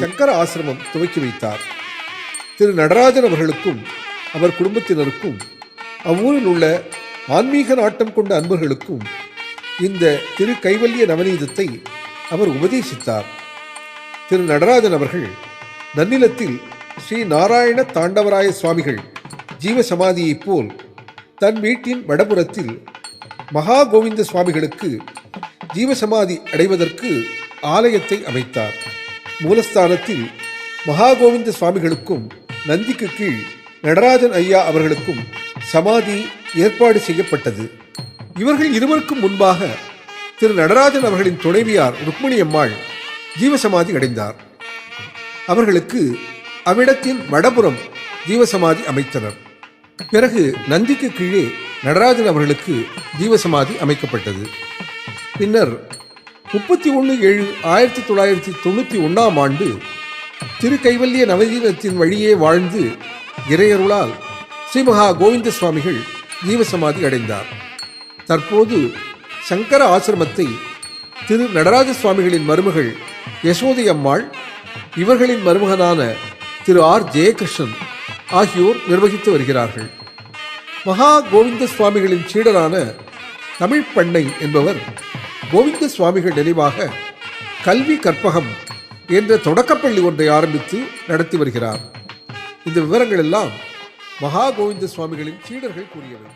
சங்கர ஆசிரமம் துவக்கி வைத்தார். திரு நடராஜன் அவர்களுக்கும் அவர் குடும்பத்தினருக்கும் அவ்வூரில் உள்ள ஆன்மீக நாட்டம் கொண்ட அன்பர்களுக்கும் இந்த திரு கைவல்ய நவநீதத்தை அவர் உபதேசித்தார். திரு நடராஜன் அவர்கள் நன்னிலத்தில் ஸ்ரீ நாராயண தாண்டவராய சுவாமிகள் ஜீவ சமாதியைப் போல் தன் வீட்டின் வடபுறத்தில் மகா கோவிந்த சுவாமிகளுக்கு ஜீவசமாதி அடைவதற்கு ஆலயத்தை அமைத்தார். மூலஸ்தானத்தில் மகா கோவிந்த சுவாமிகளுக்கும் நந்திக்கு கீழ் நடராஜன் ஐயா அவர்களுக்கும் சமாதி ஏற்பாடு செய்யப்பட்டது. இவர்கள் இருவருக்கும் முன்பாக திரு நடராஜன் அவர்களின் துணைவியார் ருக்மிணி அம்மாள் ஜீவசமாதி அடைந்தார். அவர்களுக்கு அவ்விடத்தின் வடபுறம் ஜீவசமாதி அமைத்தனர். பிறகு நந்திக்கு கீழே நடராஜன் அவர்களுக்கு ஜீவசமாதி அமைக்கப்பட்டது. பின்னர் முப்பத்தி ஒன்று ஏழு ஆயிரத்தி தொள்ளாயிரத்தி தொண்ணூற்றி ஒன்றாம் ஆண்டு திருக்கைவல்ய நவதீனத்தின் வழியே வாழ்ந்து இறையருளால் ஸ்ரீமகா கோவிந்த சுவாமிகள் ஜீவசமாதி அடைந்தார். தற்போது சங்கர ஆசிரமத்தை திரு நடராஜ சுவாமிகளின் மருமகள் யசோதை அம்மாள் இவர்களின் மருமகனான திரு ஆர் ஜெயகிருஷ்ணன் ஆகியோர் நிர்வகித்து வருகிறார்கள். மகா கோவிந்த சுவாமிகளின் சீடரான தமிழ் பண்ணை என்பவர் கோவிந்த சுவாமிகள் நினைவாக கல்வி கற்பகம் என்ற தொடக்கப்பள்ளி ஒன்றை ஆரம்பித்து நடத்தி வருகிறார். இந்த விவரங்கள் எல்லாம் மகா கோவிந்த சுவாமிகளின் சீடர்கள் கூறியவை.